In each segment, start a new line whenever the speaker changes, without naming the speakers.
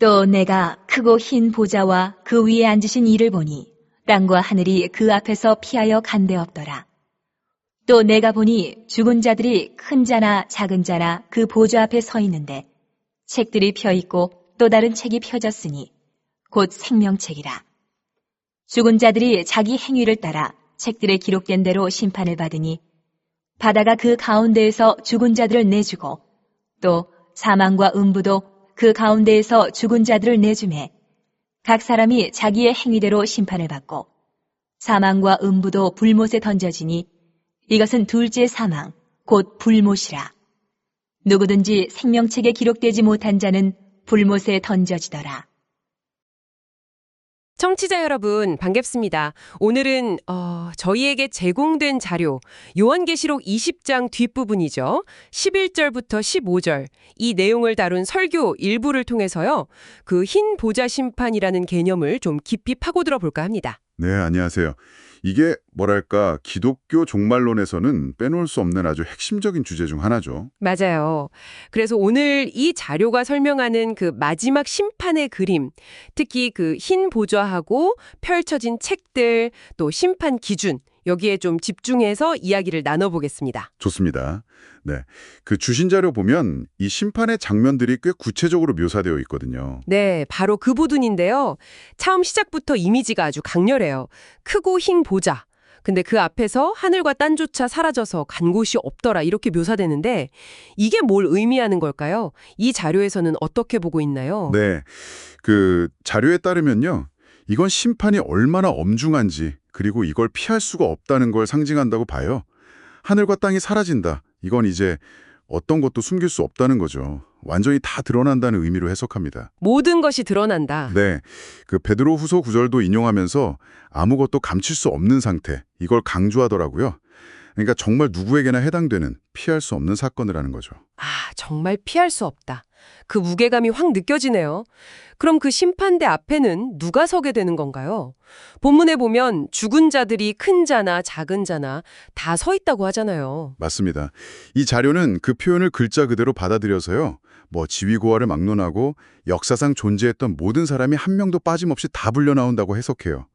또 내가 크고 흰 보좌와 그 위에 앉으신 이를 보니 땅과 하늘이 그 앞에서 피하여 간데 없더라. 또 내가 보니 죽은 자들이 큰 자나 작은 자나 그 보좌 앞에 서 있는데 책들이 펴 있고 또 다른 책이 펴졌으니 곧 생명책이라. 죽은 자들이 자기 행위를 따라 책들에 기록된 대로 심판을 받으니 바다가 그 가운데에서 죽은 자들을 내주고 또 사망과 음부도 그 가운데에서 죽은 자들을 내주매 각 사람이 자기의 행위대로 심판을 받고 사망과 음부도 불못에 던져지니 이것은 둘째 사망 곧 불못이라 누구든지 생명책에 기록되지 못한 자는 불못에 던져지더라.
청취자 여러분 반갑습니다. 오늘은 어, 저희에게 제공된 자료 요한계시록 20장 뒷부분이죠. 11절부터 15절 이 내용을 다룬 설교 일부를 통해서요. 그 흰 보좌 심판이라는 개념을 좀 깊이 파고들어 볼까 합니다.
네, 안녕하세요. 이게 뭐랄까 기독교 종말론에서는 빼놓을 수 없는 아주 핵심적인 주제 중 하나죠.
맞아요. 그래서 오늘 이 자료가 설명하는 그 마지막 심판의 그림, 특히 그 흰 보좌하고 펼쳐진 책들, 또 심판 기준, 여기에 좀 집중해서 이야기를 나눠보겠습니다.
좋습니다. 네, 그 주신 자료 보면 이 심판의 장면들이 꽤 구체적으로 묘사되어 있거든요.
네, 바로 그 부분인데요. 처음 시작부터 이미지가 아주 강렬해요. 크고 흰 보좌. 근데 그 앞에서 하늘과 땅조차 사라져서 간 곳이 없더라 이렇게 묘사되는데 이게 뭘 의미하는 걸까요? 이 자료에서는 어떻게 보고 있나요?
네, 그 자료에 따르면요, 이건 심판이 얼마나 엄중한지 그리고 이걸 피할 수가 없다는 걸 상징한다고 봐요. 하늘과 땅이 사라진다. 이건 이제 어떤 것도 숨길 수 없다는 거죠. 완전히 다 드러난다는 의미로 해석합니다.
모든 것이 드러난다.
네, 그 베드로 후서 구절도 인용하면서 아무것도 감출 수 없는 상태, 이걸 강조하더라고요. 그러니까 정말 누구에게나 해당되는 피할 수 없는 사건을 하는 거죠.
아, 정말 피할 수 없다. 그 무게감이 확 느껴지네요. 그럼 그 심판대 앞에는 누가 서게 되는 건가요? 본문에 보면 죽은 자들이 큰 자나 작은 자나 다 서 있다고 하잖아요.
맞습니다. 이 자료는 그 표현을 글자 그대로 받아들여서요. 뭐 지위고하를 막론하고 역사상 존재했던 모든 사람이 한 명도 빠짐없이 다 불려 나온다고 해석해요.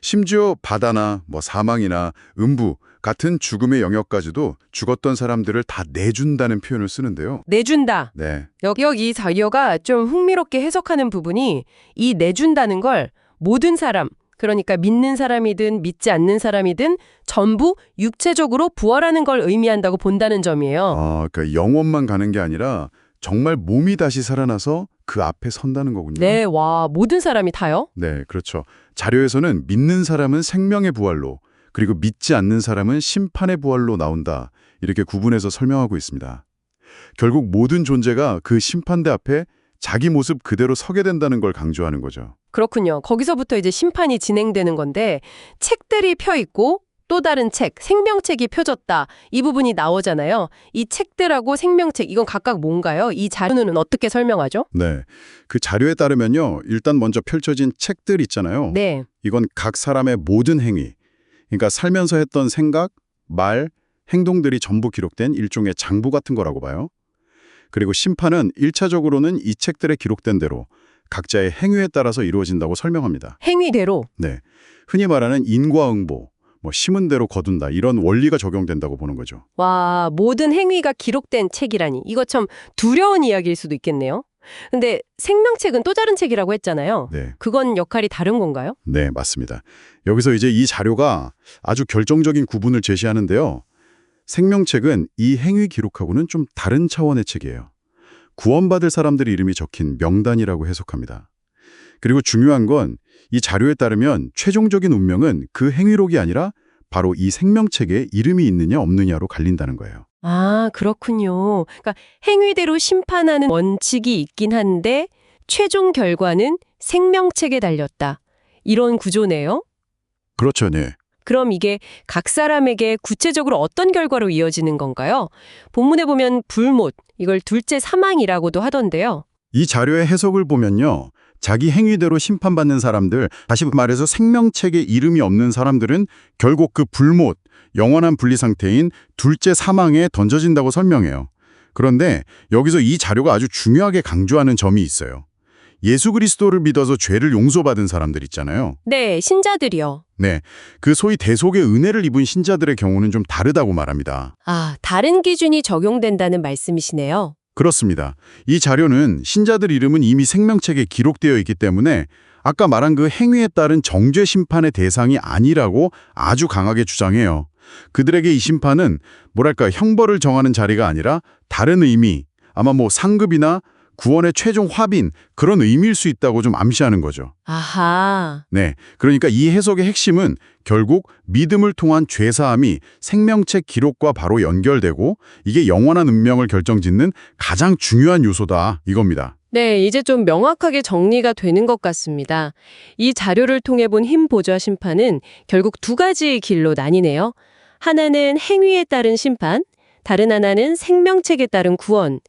심지어 바다나 뭐 사망이나 음부 같은 죽음의 영역까지도 죽었던 사람들을 다 내준다는 표현을 쓰는데요.
내준다.
네,
여기 이 자료가 좀 흥미롭게 해석하는 부분이 이 내준다는 걸 모든 사람, 그러니까 믿는 사람이든 믿지 않는 사람이든 전부 육체적으로 부활하는 걸 의미한다고 본다는 점이에요.
아, 그러니까 영혼만 가는 게 아니라 정말 몸이 다시 살아나서 그 앞에 선다는 거군요.
네, 와, 모든 사람이 다요?
네, 그렇죠. 자료에서는 믿는 사람은 생명의 부활로, 그리고 믿지 않는 사람은 심판의 부활로 나온다. 이렇게 구분해서 설명하고 있습니다. 결국 모든 존재가 그 심판대 앞에 자기 모습 그대로 서게 된다는 걸 강조하는 거죠.
그렇군요. 거기서부터 이제 심판이 진행되는 건데 책들이 펴 있고 또 다른 책, 생명책이 펴졌다. 이 부분이 나오잖아요. 이 책들하고 생명책 이건 각각 뭔가요? 이 자료는 어떻게 설명하죠?
네. 그 자료에 따르면요. 일단 먼저 펼쳐진 책들 있잖아요.
네.
이건 각 사람의 모든 행위, 그러니까 살면서 했던 생각, 말, 행동들이 전부 기록된 일종의 장부 같은 거라고 봐요. 그리고 심판은 일차적으로는 이 책들에 기록된 대로 각자의 행위에 따라서 이루어진다고 설명합니다.
행위대로
네. 흔히 말하는 인과응보, 뭐 심은 대로 거둔다 이런 원리가 적용된다고 보는 거죠.
와, 모든 행위가 기록된 책이라니. 이거 참 두려운 이야기일 수도 있겠네요. 근데 생명책은 또 다른 책이라고 했잖아요.
네.
그건 역할이 다른 건가요?
네, 맞습니다. 여기서 이제 이 자료가 아주 결정적인 구분을 제시하는데요. 생명책은 이 행위 기록하고는 좀 다른 차원의 책이에요. 구원받을 사람들의 이름이 적힌 명단이라고 해석합니다. 그리고 중요한 건 이 자료에 따르면 최종적인 운명은 그 행위록이 아니라 바로 이 생명책에 이름이 있느냐 없느냐로 갈린다는 거예요.
아, 그렇군요. 그러니까 행위대로 심판하는 원칙이 있긴 한데 최종 결과는 생명책에 달렸다. 이런 구조네요.
그렇죠, 네.
그럼 이게 각 사람에게 구체적으로 어떤 결과로 이어지는 건가요? 본문에 보면 불못, 이걸 둘째 사망이라고도 하던데요.
이 자료의 해석을 보면요. 자기 행위대로 심판받는 사람들, 다시 말해서 생명책에 이름이 없는 사람들은 결국 그 불못, 영원한 분리 상태인 둘째 사망에 던져진다고 설명해요. 그런데 여기서 이 자료가 아주 중요하게 강조하는 점이 있어요. 예수 그리스도를 믿어서 죄를 용서받은 사람들 있잖아요.
네, 신자들이요.
네, 그 소위 대속의 은혜를 입은 신자들의 경우는 좀 다르다고 말합니다.
아, 다른 기준이 적용된다는 말씀이시네요.
그렇습니다. 이 자료는 신자들 이름은 이미 생명책에 기록되어 있기 때문에 아까 말한 그 행위에 따른 정죄 심판의 대상이 아니라고 아주 강하게 주장해요. 그들에게 이 심판은 뭐랄까 형벌을 정하는 자리가 아니라 다른 의미, 아마 뭐 상급이나 구원의 최종 합인 그런 의미일 수 있다고 좀 암시하는 거죠.
아하.
네, 그러니까 이 해석의 핵심은 결국 믿음을 통한 죄사함이 생명책 기록과 바로 연결되고 이게 영원한 운명을 결정짓는 가장 중요한 요소다 이겁니다.
네, 이제 좀 명확하게 정리가 되는 것 같습니다. 이 자료를 통해 본 힘 보좌 심판은 결국 두 가지의 길로 나뉘네요. 하나는 행위에 따른 심판, 다른 하나는 생명책에 따른 구원.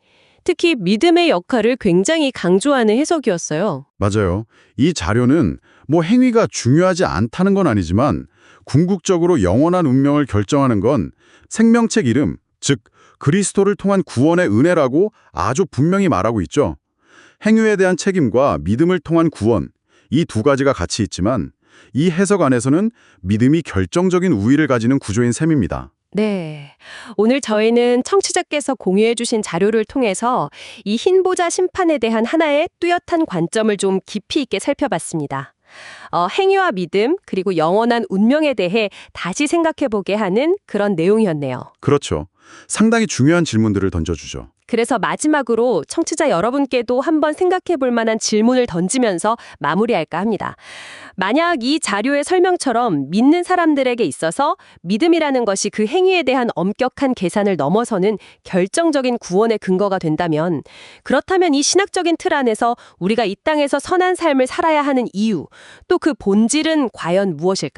특히 믿음의 역할을 굉장히 강조하는 해석이었어요.
맞아요. 이 자료는 뭐 행위가 중요하지 않다는 건 아니지만 궁극적으로 영원한 운명을 결정하는 건 생명책 이름, 즉 그리스도를 통한 구원의 은혜라고 아주 분명히 말하고 있죠. 행위에 대한 책임과 믿음을 통한 구원, 이 두 가지가 같이 있지만 이 해석 안에서는 믿음이 결정적인 우위를 가지는 구조인 셈입니다.
네. 오늘 저희는 청취자께서 공유해 주신 자료를 통해서 이 흰보자 심판에 대한 하나의 뚜렷한 관점을 좀 깊이 있게 살펴봤습니다. 어, 행위와 믿음, 그리고 영원한 운명에 대해 다시 생각해 보게 하는 그런 내용이었네요.
그렇죠. 상당히 중요한 질문들을 던져주죠.
그래서 마지막으로 청취자 여러분께도 한번 생각해 볼 만한 질문을 던지면서 마무리할까 합니다. 만약 이 자료의 설명처럼 믿는 사람들에게 있어서 믿음이라는 것이 그 행위에 대한 엄격한 계산을 넘어서는 결정적인 구원의 근거가 된다면 그렇다면 이 신학적인 틀 안에서 우리가 이 땅에서 선한 삶을 살아야 하는 이유 또 그 본질은 과연 무엇일까요?